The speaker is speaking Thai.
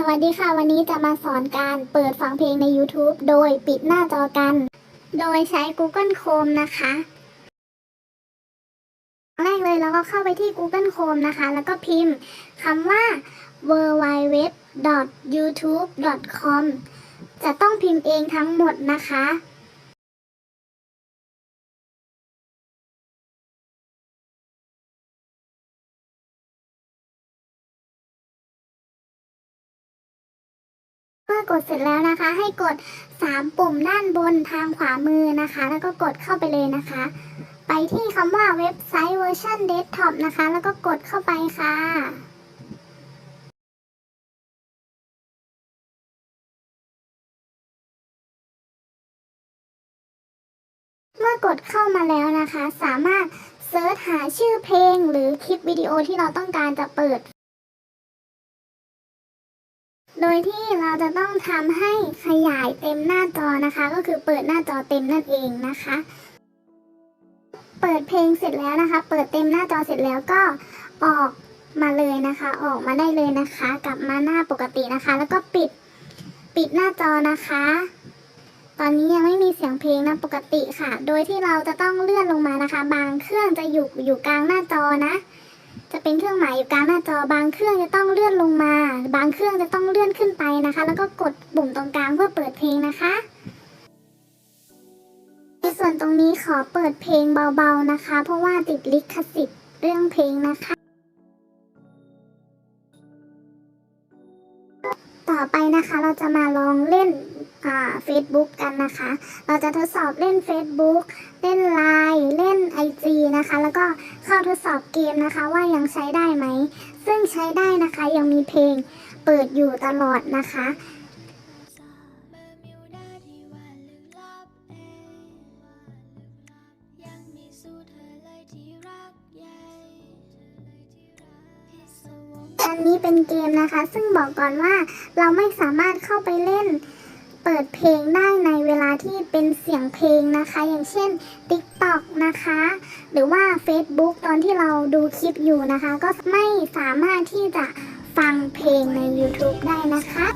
สวัสดีค่ะ วันนี้จะมาสอนการเปิดฟังเพลงใน YouTube โดยปิดหน้าจอกัน โดยใช้ Google Chrome นะคะแรกเลยเราก็เข้าไปที่ Google Chrome นะคะ แล้วก็พิมพ์คำว่า www.youtube.com จะต้องพิมพ์เองทั้งหมดนะคะ เมื่อกดเสร็จแล้วนะคะ ให้กด 3 ปุ่มด้านบนทางขวามือนะคะ แล้วก็กดเข้าไปเลยนะคะ ไปที่คำว่าเว็บไซต์เวอร์ชันเดสก์ท็อปนะคะ แล้วก็กดเข้าไปค่ะเมื่อกดเข้ามาแล้วนะคะ สามารถเซิร์ชหาชื่อเพลงหรือคลิปวิดีโอที่เราต้องการจะเปิด โดยที่เราจะต้องทำให้ขยายเต็มหน้าจอนะคะ ก็คือเปิดหน้าจอเต็มนั่นเองนะคะ เปิดเพลงเสร็จแล้วนะคะ เปิดเต็มหน้าจอเสร็จแล้วก็ออกมาเลยนะคะ ออกมาได้เลยนะคะ กลับมาหน้าปกตินะคะ แล้วก็ปิดปิดหน้าจอนะคะ ตอนนี้ยังไม่มีเสียงเพลงนะปกติค่ะ โดยที่เราจะต้องเลื่อนลงมานะคะ บางเครื่องจะอยู่อยู่กลางหน้าจอนะ จะเป็นเครื่องหมายอยู่กลางหน้าจอบางเครื่องจะต้องเลื่อนลงมา บางเครื่องจะต้องเลื่อนขึ้นไปนะคะ แล้วก็กดปุ่มตรงกลางเพื่อเปิดเพลงนะคะในส่วนตรงนี้ขอเปิดเพลงเบาๆนะคะ เพราะว่าติดลิขสิทธิ์เรื่องเพลงนะคะ ต่อไปนะคะเราจะมาลองเล่นอ่า Facebook กันนะคะ เราจะทดสอบเล่น Facebook เล่น Line เล่น อบเกมนะคะว่ายังใช้ได้ไหม ซึ่งใช้ได้นะคะยังมีเพลงเปิดอยู่ตลอดนะคะ อันนี้เป็นเกมนะคะ ซึ่งบอกก่อนว่าเราไม่สามารถเข้าไปเล่น ปิดเพลงได้ในเวลาที่เป็นเสียงเพลงนะคะ อย่างเช่น TikTok นะคะ หรือว่า Facebook ตอนที่เราดูคลิปอยู่นะคะ ก็ไม่สามารถที่จะฟังเพลงใน YouTube ได้นะคะ